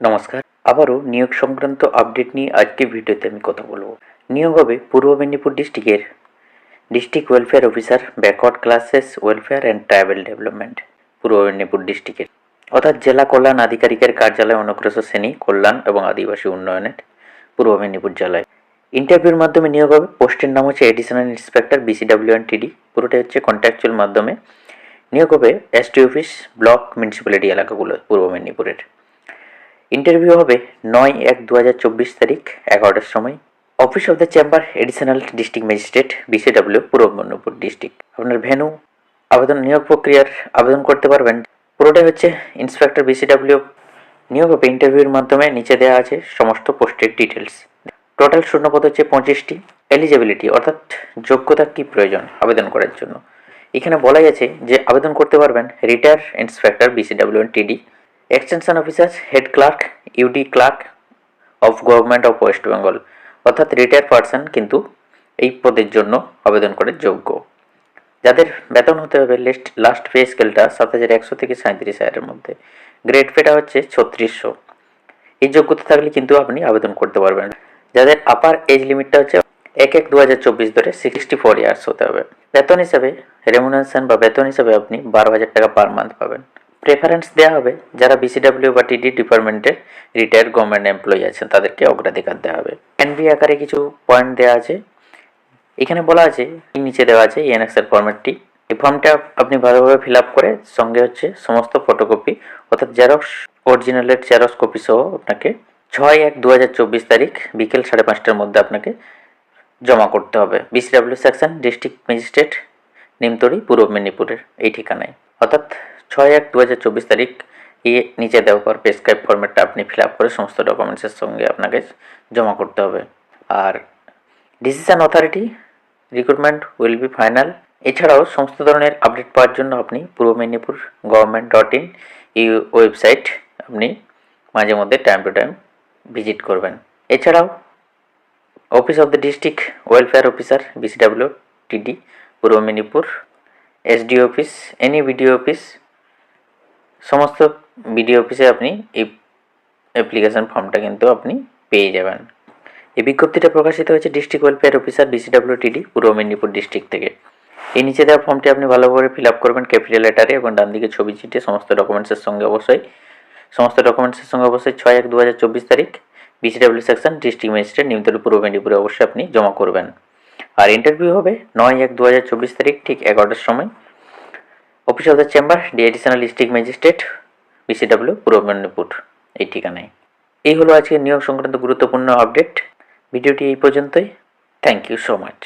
নমস্কার। আবারও নিয়োগ সংক্রান্ত আপডেট নিয়ে আজকের ভিডিওতে আমি কথা বলব। নিয়োগ হবে পূর্ব মেদিনীপুর ডিস্ট্রিক্টের। District welfare officer backward classes welfare and tribal development পূর্ব মেদিনীপুর ডিস্ট্রিক্টের। অর্থাৎ জেলা কল্যাণ আধিকারিকের কার্যালয় অনগ্রসর শ্রেণি, কল্যাণ এবং আদিবাসী উন্নয়নের, পূর্ব মেদিনীপুর জেলায়। ইন্টারভিউর মাধ্যমে নিয়োগ হবে। পোস্টের নাম হচ্ছে এডিশনাল ইন্সপেক্টর বিসিডাব্লিউ অ্যান্ড টিডি পুরোটাই হচ্ছে কন্ট্রাকচুয়াল মাধ্যমে। নিয়োগ হবে এসটি অফিস ব্লক মিউনিসিপ্যালিটি এলাকাগুলো, পূর্ব মেদিনীপুরের। ইন্টারভিউ হবে নয় এক দু তারিখ, এগারোটার সময়। Office of the chamber additional district magistrate BCW Purba Medinipur district আপনার ভেনু, আবেদন নিয়োগ প্রক্রিয়ার আবেদন করতে পারবেন। পুরোটাই হচ্ছে ইন্সপেক্টর বিসিডাব্লিউ নিয়োগ হবে ইন্টারভিউর মাধ্যমে নিচে দেওয়া আছে সমস্ত পোস্টের ডিটেলস টোটাল শূন্যপদ হচ্ছে পঁচিশটি। এলিজিবিলিটি অর্থাৎ যোগ্যতা কি প্রয়োজন আবেদন করার জন্য। এখানে বলাই গেছে যে আবেদন করতে পারবেন retire inspector BCW TD extension officer head clerk UD clerk of government of West Bengal অর্থাৎ রিটায়ার পার্সন কিন্তু এই পদের জন্য আবেদন করার যোগ্য। যাদের বেতন হতে হবে লিস্ট লাস্ট পে স্কেলটা সাত হাজার একশো থেকে সাঁত্রিশ হাজারের মধ্যে। গ্রেড পেটা হচ্ছে ছত্রিশশো। এই যোগ্যতা থাকলে কিন্তু আপনি আবেদন করতে পারবেন। যাদের আপার এজ লিমিটটা হচ্ছে এক এক দু হাজার চব্বিশ ধরে সিক্সটি ফোর ইয়ার্স হতে হবে। বেতন হিসাবে রেমুনেশন বা বেতন হিসাবে আপনি বারো হাজার টাকা পার মান্থ পাবেন। প্রেফারেন্স দেওয়া হবে, যারা বিসিডাব্লিউ বা টিডি ডিপার্টমেন্টের রিটায়ার্ড গভর্নমেন্ট এমপ্লয়ি আছেন, তাদেরকে অগ্রাধিকার দেওয়া হবে। এনবি আকারে কিছু পয়েন্ট দেওয়া আছে। এখানে বলা আছে নিচে দেওয়া আছে ইএনএক্স এর ফরম্যাটটি এই ফর্মটা আপনি ভালোভাবে ফিল আপ করে, সঙ্গে হচ্ছে সমস্ত ফটোকপি অর্থাৎ জেরক্স অরিজিনালের জেরক্স কপি সহ আপনাকে ছয় এক দু তারিখ বিকেল সাড়ে পাঁচটার মধ্যে আপনাকে জমা করতে হবে। BCW section district magistrate Nimtouri পূর্ব মেদিনীপুরের, এই ঠিকানায়। অর্থাৎ ছয় এক দু হাজার চব্বিশ তারিখ ইয়ে নিচে দেওয়ার পর প্রেসক্রাইব ফর্মেটটা আপনি ফিল আপ করে সমস্ত ডকুমেন্টসের সঙ্গে আপনাকে জমা করতে হবে। আর decision authority recruitment will be final এছাড়াও সমস্ত ধরনের আপডেট পাওয়ার জন্য আপনি পূর্ব মেদিনীপুর গভর্নমেন্ট ডট ইন এই ওয়েবসাইট আপনি মাঝে মধ্যে টাইম টু টাইম ভিজিট করবেন। এছাড়াও office of the district welfare officer BCW TD Purba Medinipur SD office any BDO office সমস্ত বিডিও অফিসে আপনি এই অ্যাপ্লিকেশন ফর্মটা কিন্তু আপনি পেয়ে যাবেন। এই বিজ্ঞপ্তিটা প্রকাশিত হয়েছে district welfare officer BCW TD পূর্ব মেদিনীপুর ডিস্ট্রিক্ট থেকে। এই নিচে দেওয়া ফর্মটি আপনি ভালোভাবে ফিল আপ করবেন ক্যাপিটাল লেটারে এবং ডান দিকে ছবি চিটে সমস্ত ডকুমেন্টসের সঙ্গে অবশ্যই, সমস্ত ডকুমেন্টসের সঙ্গে অবশ্যই ছয় এক দু হাজার চব্বিশ তারিখ BCW section district magistrate Nimtali পূর্ব মেদিনীপুরে অবশ্যই আপনি জমা করবেন। আর ইন্টারভিউ হবে নয় এক দু হাজার চব্বিশ তারিখ ঠিক এগারোটার সময়। Office of the chamber D additional district magistrate BCW পূর্ব মেদিনীপুর এই ঠিকানায়। এই হলো আজকের নিয়োগ সংক্রান্ত গুরুত্বপূর্ণ আপডেট ভিডিওটি এই পর্যন্তই। Thank you so much